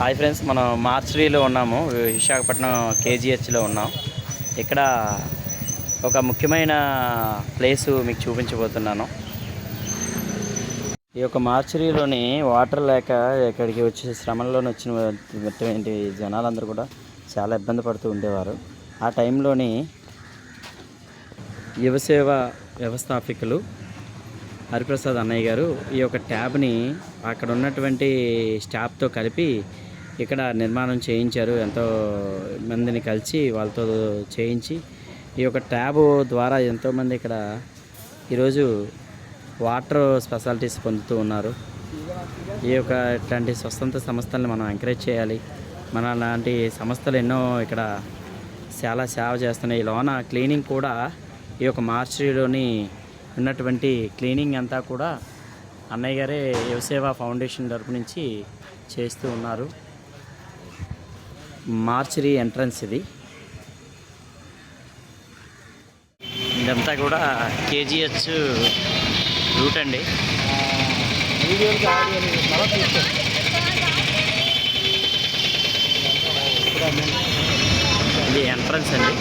Hi friends మనం మార్చరీలో ఉన్నాము. విశాఖపట్నం కేజీహెచ్లో ఉన్నాం. ఇక్కడ ఒక ముఖ్యమైన ప్లేసు మీకు చూపించబోతున్నాను. ఈ యొక్క మార్చరీలోని వాటర్ లేక ఇక్కడికి వచ్చే శ్రమంలోని వచ్చినటువంటి జనాలందరూ కూడా చాలా ఇబ్బంది పడుతూ ఉండేవారు. ఆ టైంలోని యువసేవ వ్యవస్థాపికులు హరిప్రసాద్ అన్నయ్య గారు ఈ యొక్క ట్యాబ్ని అక్కడ ఉన్నటువంటి స్టాఫ్తో కలిపి ఇక్కడ నిర్మాణం చేయించారు ఎంతో మందిని కలిసి వాళ్ళతో చేయించి ఈ యొక్క ట్యాబ్ ద్వారా ఎంతోమంది ఇక్కడ ఈరోజు వాటర్ స్పెషాలిటీస్ పొందుతూ ఉన్నారు. ఈ యొక్క ఇట్లాంటి స్వతంత్ర సంస్థలను మనం ఎంకరేజ్ చేయాలి. మన లాంటి సంస్థలు ఎన్నో ఇక్కడ చాలా సేవ చేస్తున్నాయి. లోన క్లీనింగ్ కూడా ఈ యొక్క మార్చిలోని ఉన్నటువంటి క్లీనింగ్ అంతా కూడా అన్నయ్య గారే యువసేవ ఫౌండేషన్ తరపు నుంచి చేస్తూ ఉన్నారు. మార్చరీ ఎంట్రన్స్ ఇది. ఇదంతా కూడా కేజీహెచ్ రూట్ అండి. ఇది ఎంట్రన్స్ అండి.